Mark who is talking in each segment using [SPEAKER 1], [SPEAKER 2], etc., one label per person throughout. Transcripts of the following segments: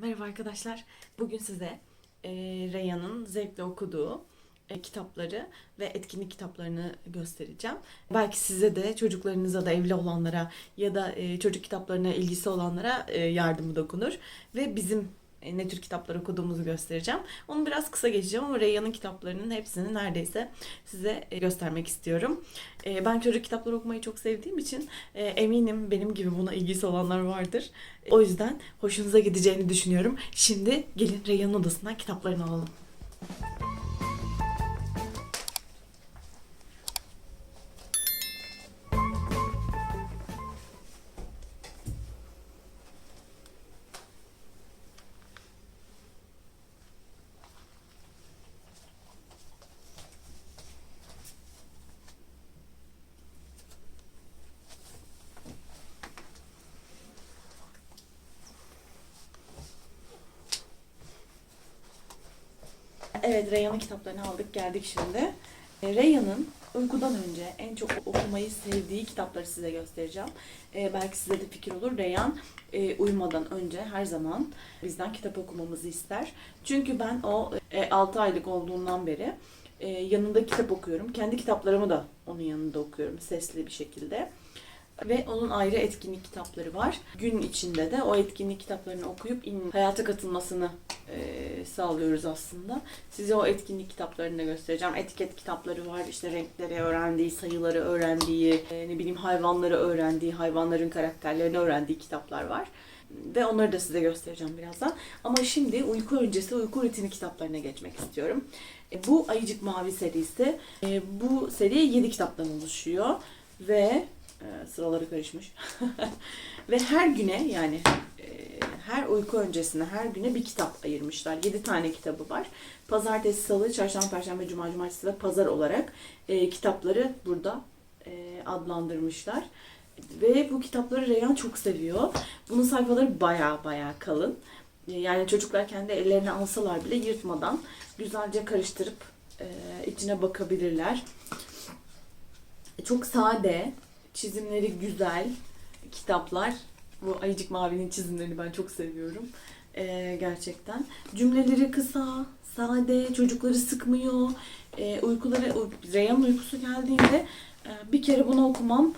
[SPEAKER 1] Merhaba arkadaşlar. Bugün size e, Reyhan'ın zevkle okuduğu e, kitapları ve etkinlik kitaplarını göstereceğim. Belki size de çocuklarınıza da evli olanlara ya da e, çocuk kitaplarına ilgisi olanlara e, yardımı dokunur. Ve bizim ne tür kitaplar okuduğumuzu göstereceğim. Onu biraz kısa geçeceğim ama Reyhan'ın kitaplarının hepsini neredeyse size e, göstermek istiyorum. E, ben çocuk kitapları okumayı çok sevdiğim için e, eminim benim gibi buna ilgisi olanlar vardır. O yüzden hoşunuza gideceğini düşünüyorum. Şimdi gelin Reyhan'ın odasından kitaplarını alalım. Evet Reyhan'ın kitaplarını aldık geldik şimdi. E, Reyhan'ın uykudan önce en çok okumayı sevdiği kitapları size göstereceğim. E, belki size de fikir olur. Reyhan e, uyumadan önce her zaman bizden kitap okumamızı ister. Çünkü ben o e, 6 aylık olduğundan beri e, yanında kitap okuyorum. Kendi kitaplarımı da onun yanında okuyorum sesli bir şekilde. Ve onun ayrı etkinlik kitapları var. Gün içinde de o etkinlik kitaplarını okuyup in, hayata katılmasını e, sağlıyoruz aslında. Size o etkinlik kitaplarını da göstereceğim. Etiket kitapları var. İşte renkleri öğrendiği, sayıları öğrendiği, e, ne bileyim hayvanları öğrendiği, hayvanların karakterlerini öğrendiği kitaplar var. Ve onları da size göstereceğim birazdan. Ama şimdi uyku öncesi uyku rutini kitaplarına geçmek istiyorum. E, bu Ayıcık Mavi serisi. E, bu seri 7 kitaptan oluşuyor. Ve e, sıraları karışmış. Ve her güne yani e, her uyku öncesine her güne bir kitap ayırmışlar. 7 tane kitabı var. Pazartesi, salı, çarşamba, perşembe, cuma, cumartesi ve pazar olarak e, kitapları burada e, adlandırmışlar. Ve bu kitapları Reyhan çok seviyor. Bunun sayfaları baya baya kalın. E, Yani çocuklar kendi ellerine alsalar bile yırtmadan güzelce karıştırıp e, içine bakabilirler. Çok sade, çizimleri güzel kitaplar. Bu Ayıcık Mavi'nin çizimlerini ben çok seviyorum. Ee, gerçekten. Cümleleri kısa, sade, çocukları sıkmıyor. Ee, uykuları, uy- Reyhan'ın uykusu geldiğinde e, bir kere bunu okumam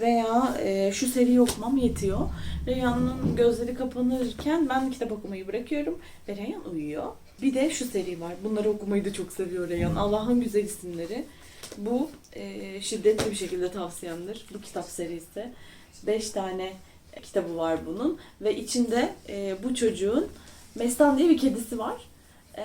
[SPEAKER 1] veya e, şu seriyi okumam yetiyor. Reyhan'ın gözleri kapanırken ben kitap okumayı bırakıyorum ve Reyhan uyuyor. Bir de şu seri var. Bunları okumayı da çok seviyor Reyhan. Allah'ın güzel isimleri. Bu e, şiddetli bir şekilde tavsiyemdir. Bu kitap serisi. 5 tane kitabı var bunun. Ve içinde e, bu çocuğun Mestan diye bir kedisi var. E,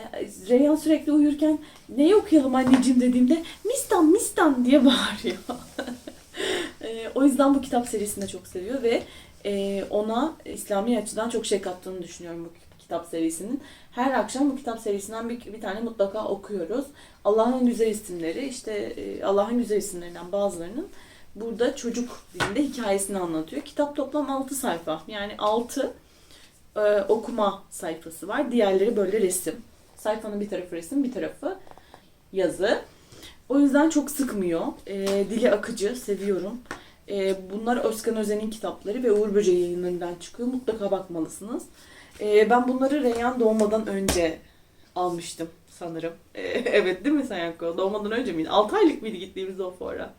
[SPEAKER 1] Reyhan sürekli uyurken neyi okuyalım anneciğim dediğimde Mistan Mistan diye bağırıyor. e, o yüzden bu kitap serisini çok seviyor ve e, ona İslami açıdan çok şey kattığını düşünüyorum bu kitap serisinin. Her akşam bu kitap serisinden bir, bir tane mutlaka okuyoruz. Allah'ın güzel isimleri, işte e, Allah'ın güzel isimlerinden bazılarının burada çocuk dilinde hikayesini anlatıyor. Kitap toplam 6 sayfa. Yani 6 e, okuma sayfası var. Diğerleri böyle resim. Sayfanın bir tarafı resim, bir tarafı yazı. O yüzden çok sıkmıyor. E, dili akıcı, seviyorum. E, bunlar Özkan Özen'in kitapları ve Uğur Böceği yayınlarından çıkıyor. Mutlaka bakmalısınız. E, ben bunları Reyhan doğmadan önce almıştım sanırım. E, evet değil mi Sayako? Doğmadan önce miydi? 6 aylık mıydı gittiğimizde o fuara?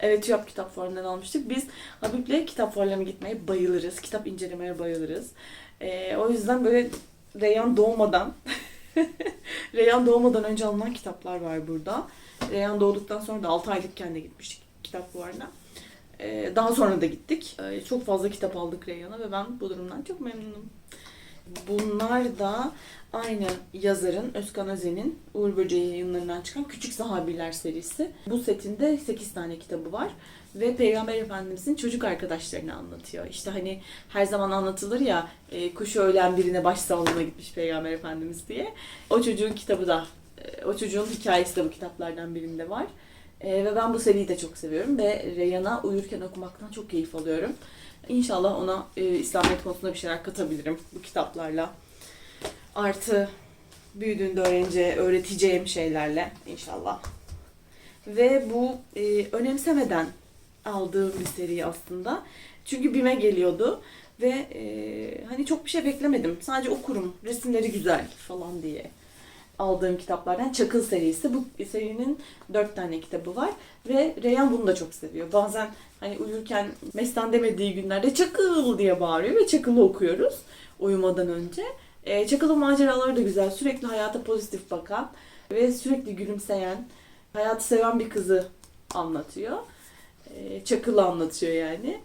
[SPEAKER 1] Evet TÜYAP kitap fuarından almıştık. Biz Habib'le kitap fuarlarına gitmeye bayılırız. Kitap incelemeye bayılırız. E, o yüzden böyle Reyhan doğmadan Reyhan doğmadan önce alınan kitaplar var burada. Reyhan doğduktan sonra da 6 aylıkken de gitmiştik kitap fuarına. Ee, daha sonra da gittik. Ee, çok fazla kitap aldık Reyhan'a ve ben bu durumdan çok memnunum. Bunlar da aynı yazarın Özkan Özen'in Uğur Böceği yayınlarından çıkan Küçük Sahabiler serisi. Bu setinde 8 tane kitabı var ve Peygamber Efendimizin çocuk arkadaşlarını anlatıyor. İşte hani her zaman anlatılır ya e, kuşu ölen birine başsağlığına gitmiş Peygamber Efendimiz diye. O çocuğun kitabı da, e, o çocuğun hikayesi de bu kitaplardan birinde var. E, ve ben bu seriyi de çok seviyorum ve Reyhan'a uyurken okumaktan çok keyif alıyorum. İnşallah ona e, İslamiyet konusunda bir şeyler katabilirim bu kitaplarla. Artı büyüdüğünde öğreneceği, öğreteceğim şeylerle inşallah. Ve bu e, önemsemeden aldığım bir seri aslında. Çünkü BİM'e geliyordu. Ve e, hani çok bir şey beklemedim. Sadece okurum, resimleri güzel falan diye aldığım kitaplardan Çakıl serisi. Bu serinin dört tane kitabı var. Ve Reyhan bunu da çok seviyor. Bazen hani uyurken mestan demediği günlerde Çakıl diye bağırıyor ve Çakıl'ı okuyoruz uyumadan önce. E, Çakıl'ın maceraları da güzel. Sürekli hayata pozitif bakan ve sürekli gülümseyen, hayatı seven bir kızı anlatıyor. E, Çakıl'ı anlatıyor yani.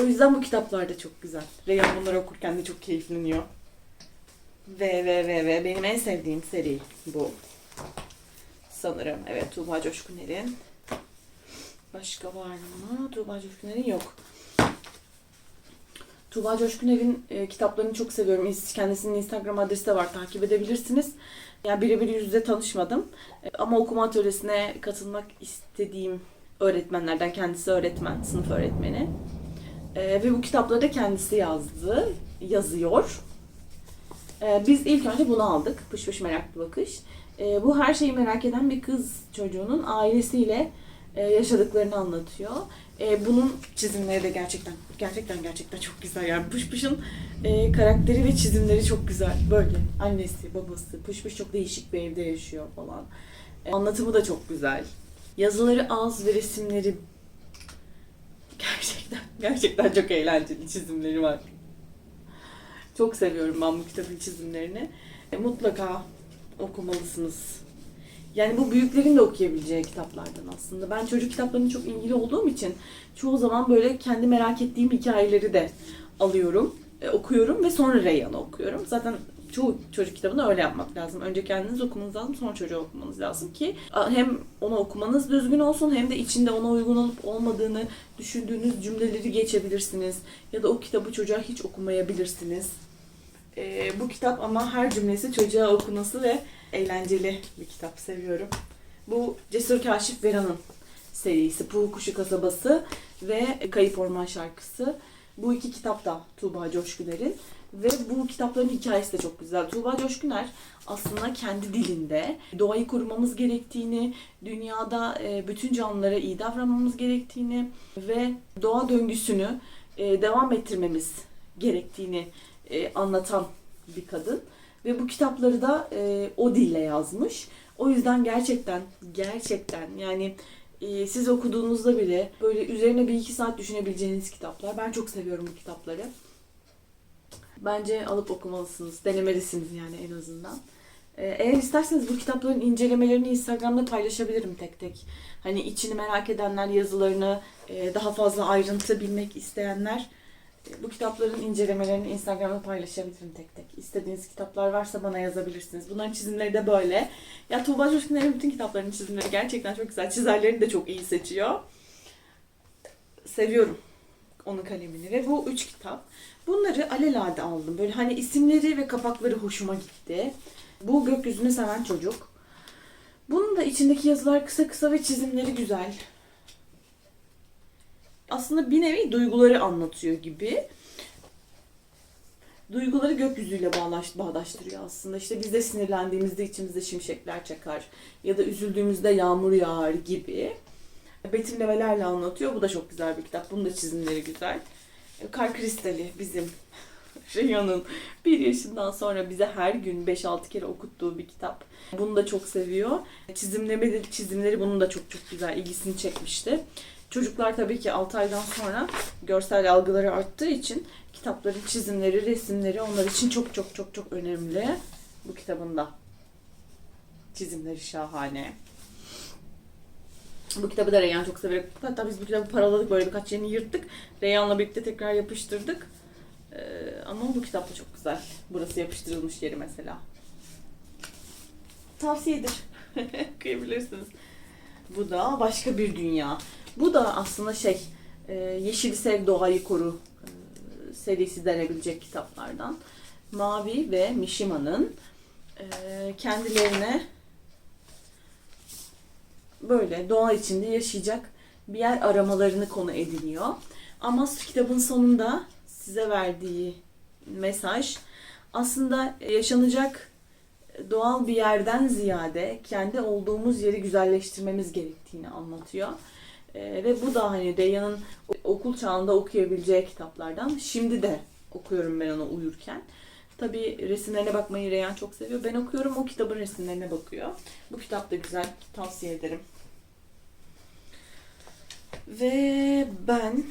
[SPEAKER 1] O yüzden bu kitaplar da çok güzel. Reyhan bunları okurken de çok keyifleniyor. Ve ve ve ve benim en sevdiğim seri bu. Sanırım. Evet Tuğba Coşkuner'in. Başka var mı? Tuğba Coşkuner'in yok. Tuğba Coşkuner'in e, kitaplarını çok seviyorum. Kendisinin Instagram adresi de var. Takip edebilirsiniz. Yani birebir yüz yüze tanışmadım. E, ama okuma atölyesine katılmak istediğim öğretmenlerden. Kendisi öğretmen, sınıf öğretmeni. E, ve bu kitapları da kendisi yazdı. Yazıyor. E, biz ilk önce bunu aldık. Pış pış meraklı bakış. E, bu her şeyi merak eden bir kız çocuğunun ailesiyle e, yaşadıklarını anlatıyor. E, bunun çizimleri de gerçekten gerçekten gerçekten çok güzel. Yani Pış Pış'ın e, karakteri ve çizimleri çok güzel. Böyle annesi, babası, Pış Pış çok değişik bir evde yaşıyor falan. E, anlatımı da çok güzel. Yazıları az ve resimleri gerçekten gerçekten çok eğlenceli çizimleri var. Çok seviyorum ben bu kitabın çizimlerini. E, mutlaka okumalısınız. Yani bu büyüklerin de okuyabileceği kitaplardan aslında. Ben çocuk kitaplarına çok ilgili olduğum için çoğu zaman böyle kendi merak ettiğim hikayeleri de alıyorum, e, okuyorum ve sonra Reyhan'ı okuyorum. Zaten çoğu çocuk kitabını öyle yapmak lazım. Önce kendiniz okumanız lazım, sonra çocuğa okumanız lazım ki hem onu okumanız düzgün olsun hem de içinde ona uygun olup olmadığını düşündüğünüz cümleleri geçebilirsiniz. Ya da o kitabı çocuğa hiç okumayabilirsiniz. E, bu kitap ama her cümlesi çocuğa okunası ve eğlenceli bir kitap seviyorum. Bu Cesur Kaşif Vera'nın serisi. Puğu Kuşu Kasabası ve Kayıp Orman Şarkısı. Bu iki kitap da Tuğba Coşkuner'in. Ve bu kitapların hikayesi de çok güzel. Tuğba Coşkuner aslında kendi dilinde doğayı korumamız gerektiğini, dünyada e, bütün canlılara iyi davranmamız gerektiğini ve doğa döngüsünü e, devam ettirmemiz gerektiğini e, anlatan bir kadın. Ve bu kitapları da e, o dille yazmış. O yüzden gerçekten, gerçekten yani e, siz okuduğunuzda bile böyle üzerine bir iki saat düşünebileceğiniz kitaplar. Ben çok seviyorum bu kitapları. Bence alıp okumalısınız. Denemelisiniz yani en azından. E, eğer isterseniz bu kitapların incelemelerini Instagram'da paylaşabilirim tek tek. Hani içini merak edenler, yazılarını e, daha fazla ayrıntı bilmek isteyenler bu kitapların incelemelerini Instagram'da paylaşabilirim tek tek. İstediğiniz kitaplar varsa bana yazabilirsiniz. Bunların çizimleri de böyle. Ya Tuğba Coşkun'un bütün kitaplarının çizimleri gerçekten çok güzel. Çizerlerini de çok iyi seçiyor. Seviyorum onun kalemini ve bu üç kitap. Bunları alelade aldım. Böyle hani isimleri ve kapakları hoşuma gitti. Bu Gökyüzünü Seven Çocuk. Bunun da içindeki yazılar kısa kısa ve çizimleri güzel aslında bir nevi duyguları anlatıyor gibi. Duyguları gökyüzüyle bağlaş, bağdaştırıyor aslında. İşte biz de sinirlendiğimizde içimizde şimşekler çakar ya da üzüldüğümüzde yağmur yağar gibi. Betimlemelerle anlatıyor. Bu da çok güzel bir kitap. Bunun da çizimleri güzel. Kar Kristali bizim Reyhan'ın bir yaşından sonra bize her gün 5-6 kere okuttuğu bir kitap. Bunu da çok seviyor. Çizimlemeleri, çizimleri bunun da çok çok güzel ilgisini çekmişti. Çocuklar tabii ki 6 aydan sonra görsel algıları arttığı için kitapların çizimleri, resimleri onlar için çok çok çok çok önemli. Bu kitabında çizimleri şahane. Bu kitabı da Reyhan çok severek hatta biz bu kitabı paraladık böyle birkaç yerini yırttık. Reyhan'la birlikte tekrar yapıştırdık. Ee, ama bu kitap da çok güzel. Burası yapıştırılmış yeri mesela. Tavsiyedir. Kıyabilirsiniz. Bu da başka bir dünya. Bu da aslında şey e, Yeşil Sev Doğayı Koru e, serisi denebilecek kitaplardan. Mavi ve Mishima'nın e, kendilerine böyle doğa içinde yaşayacak bir yer aramalarını konu ediniyor. Ama kitabın sonunda size verdiği mesaj aslında yaşanacak doğal bir yerden ziyade kendi olduğumuz yeri güzelleştirmemiz gerektiğini anlatıyor. E, ve bu da hani Reyhan'ın okul çağında okuyabileceği kitaplardan. Şimdi de okuyorum ben onu uyurken. Tabii resimlerine bakmayı Reyhan çok seviyor. Ben okuyorum, o kitabın resimlerine bakıyor. Bu kitap da güzel, tavsiye ederim. Ve ben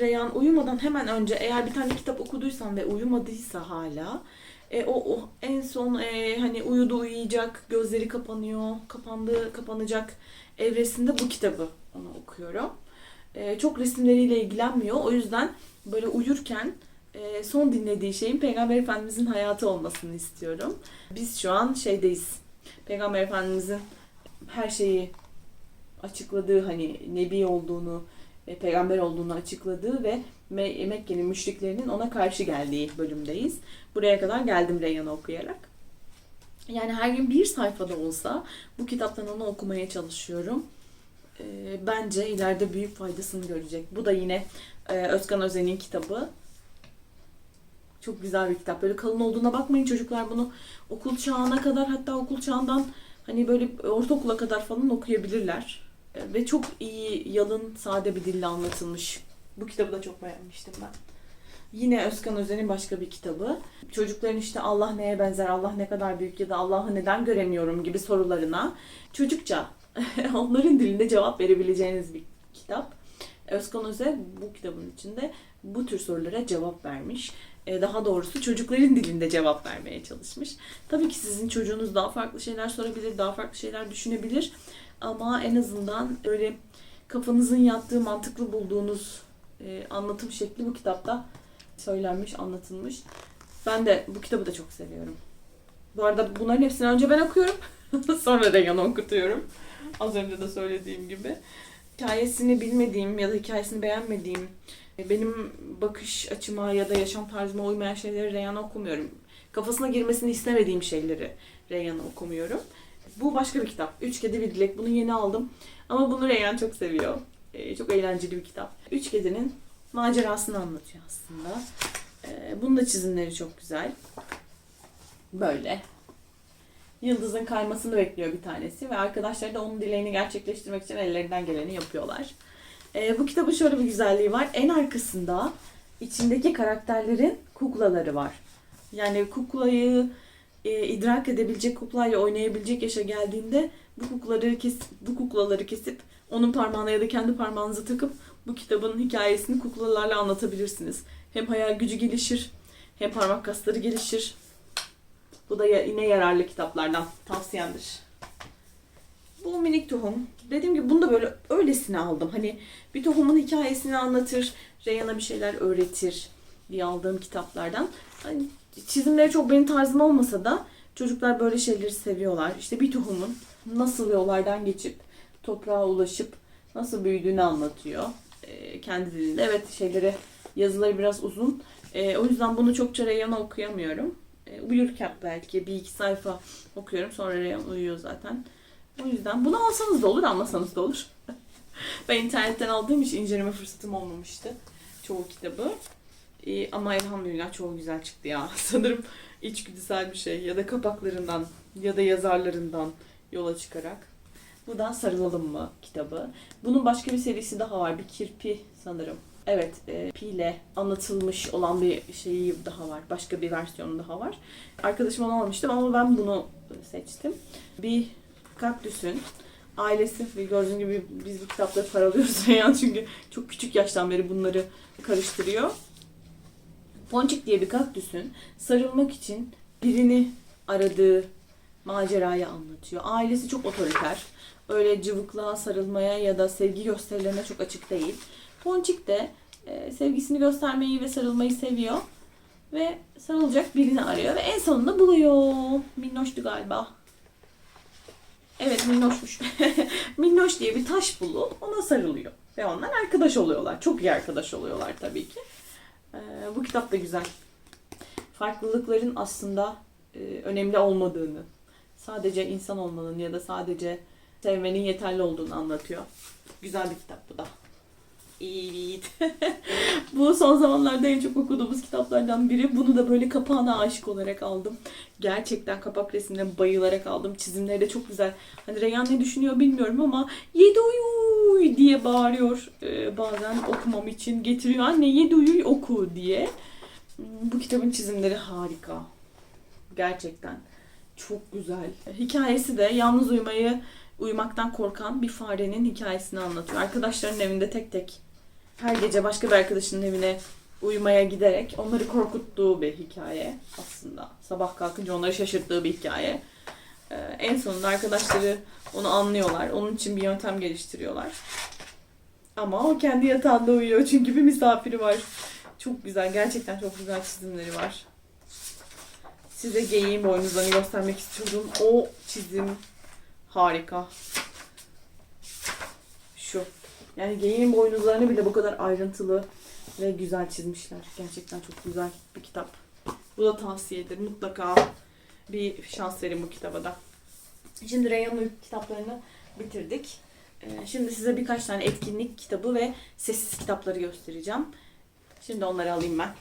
[SPEAKER 1] Reyhan uyumadan hemen önce eğer bir tane kitap okuduysam ve uyumadıysa hala e, o, o en son e, hani uyudu uyuyacak, gözleri kapanıyor, kapandı kapanacak evresinde bu kitabı onu okuyorum. E, çok resimleriyle ilgilenmiyor. O yüzden böyle uyurken e, son dinlediği şeyin Peygamber Efendimizin hayatı olmasını istiyorum. Biz şu an şeydeyiz. Peygamber Efendimizin her şeyi açıkladığı hani nebi olduğunu, e, peygamber olduğunu açıkladığı ve Me- Mekke'nin müşriklerinin ona karşı geldiği bölümdeyiz. Buraya kadar geldim Reyhan'ı okuyarak. Yani her gün bir sayfada olsa bu kitaptan onu okumaya çalışıyorum. E, bence ileride büyük faydasını görecek. Bu da yine e, Özkan Özen'in kitabı. Çok güzel bir kitap. Böyle kalın olduğuna bakmayın çocuklar bunu okul çağına kadar hatta okul çağından hani böyle ortaokula kadar falan okuyabilirler. E, Ve çok iyi, yalın, sade bir dille anlatılmış. Bu kitabı da çok beğenmiştim ben. Yine Özkan Özen'in başka bir kitabı. Çocukların işte Allah neye benzer, Allah ne kadar büyük ya da Allah'ı neden göremiyorum gibi sorularına çocukça onların dilinde cevap verebileceğiniz bir kitap. Özkan Özen bu kitabın içinde bu tür sorulara cevap vermiş. E, Daha doğrusu çocukların dilinde cevap vermeye çalışmış. Tabii ki sizin çocuğunuz daha farklı şeyler sorabilir, daha farklı şeyler düşünebilir. Ama en azından öyle kafanızın yattığı, mantıklı bulduğunuz e, anlatım şekli bu kitapta söylenmiş, anlatılmış. Ben de bu kitabı da çok seviyorum. Bu arada bunların hepsini önce ben okuyorum. Sonra Reyhan'a okutuyorum. Az önce de söylediğim gibi. Hikayesini bilmediğim ya da hikayesini beğenmediğim, e, benim bakış açıma ya da yaşam tarzıma uymayan şeyleri Reyhan'a okumuyorum. Kafasına girmesini istemediğim şeyleri Reyhan'a okumuyorum. Bu başka bir kitap. Üç Kedi Bir Dilek. Bunu yeni aldım. Ama bunu Reyhan çok seviyor. Ee, çok eğlenceli bir kitap. Üç Kedi'nin macerasını anlatıyor aslında. Ee, bunun da çizimleri çok güzel. Böyle. Yıldızın kaymasını bekliyor bir tanesi ve arkadaşları da onun dileğini gerçekleştirmek için ellerinden geleni yapıyorlar. Ee, bu kitabın şöyle bir güzelliği var. En arkasında içindeki karakterlerin kuklaları var. Yani kuklayı e, idrak edebilecek, kuklayla oynayabilecek yaşa geldiğinde bu kuklaları kes, bu kuklaları kesip onun parmağına ya da kendi parmağınıza takıp bu kitabın hikayesini kuklalarla anlatabilirsiniz. Hem hayal gücü gelişir, hem parmak kasları gelişir. Bu da yine yararlı kitaplardan tavsiyemdir. Bu minik tohum. Dediğim gibi bunu da böyle öylesine aldım. Hani bir tohumun hikayesini anlatır, Reyhan'a bir şeyler öğretir diye aldığım kitaplardan. Hani çizimleri çok benim tarzım olmasa da çocuklar böyle şeyleri seviyorlar. İşte bir tohumun nasıl yollardan geçip toprağa ulaşıp nasıl büyüdüğünü anlatıyor. Ee, kendi dilinde. Evet şeyleri yazıları biraz uzun. Ee, o yüzden bunu çokça Reyhan'a okuyamıyorum. Ee, uyurken belki bir iki sayfa okuyorum. Sonra Reyhan uyuyor zaten. O yüzden bunu alsanız da olur, almasanız da olur. ben internetten aldığım için inceleme fırsatım olmamıştı çoğu kitabı. Ee, ama elhamdülillah çoğu güzel çıktı ya. Sanırım içgüdüsel bir şey ya da kapaklarından ya da yazarlarından yola çıkarak. Bu da Sarılalım mı kitabı. Bunun başka bir serisi daha var. Bir kirpi sanırım. Evet, e, piyle anlatılmış olan bir şeyi daha var. Başka bir versiyonu daha var. Arkadaşım onu almıştım ama ben bunu seçtim. Bir kaktüsün ailesi ve gördüğün gibi biz bu kitapları paralıyoruz yani çünkü çok küçük yaştan beri bunları karıştırıyor. Ponçik diye bir kaktüsün sarılmak için birini aradığı macerayı anlatıyor. Ailesi çok otoriter. Öyle cıvıklığa sarılmaya ya da sevgi gösterilerine çok açık değil. Ponçik de e, sevgisini göstermeyi ve sarılmayı seviyor. Ve sarılacak birini arıyor ve en sonunda buluyor. Minnoştu galiba. Evet minnoşmuş. Minnoş diye bir taş bulup ona sarılıyor. Ve onlar arkadaş oluyorlar. Çok iyi arkadaş oluyorlar tabii ki. Ee, bu kitap da güzel. Farklılıkların aslında e, önemli olmadığını, sadece insan olmanın ya da sadece sevmenin yeterli olduğunu anlatıyor. Güzel bir kitap bu da. Evet. Bu son zamanlarda en çok okuduğumuz kitaplardan biri. Bunu da böyle kapağına aşık olarak aldım. Gerçekten kapak resimlerine bayılarak aldım. Çizimleri de çok güzel. Hani Reyhan ne düşünüyor bilmiyorum ama yedi uyuy diye bağırıyor ee, bazen okumam için. Getiriyor anne yedi uyuy oku diye. Hmm, Bu kitabın çizimleri harika. Gerçekten. Çok güzel. Hikayesi de yalnız uyumayı uyumaktan korkan bir farenin hikayesini anlatıyor. Arkadaşlarının evinde tek tek her gece başka bir arkadaşının evine uyumaya giderek onları korkuttuğu bir hikaye aslında. Sabah kalkınca onları şaşırttığı bir hikaye. Ee, en sonunda arkadaşları onu anlıyorlar. Onun için bir yöntem geliştiriyorlar. Ama o kendi yatağında uyuyor çünkü bir misafiri var. Çok güzel, gerçekten çok güzel çizimleri var. Size geyiğin boynuzlarını göstermek istiyorum. O çizim harika. Şu. Yani geyiğin boynuzlarını bile bu kadar ayrıntılı ve güzel çizmişler. Gerçekten çok güzel bir kitap. Bu da tavsiyedir. Mutlaka bir şans verin bu kitaba da. Şimdi Reyhan'ın uyku kitaplarını bitirdik. Ee, Şimdi size birkaç tane etkinlik kitabı ve sessiz kitapları göstereceğim. Şimdi onları alayım ben.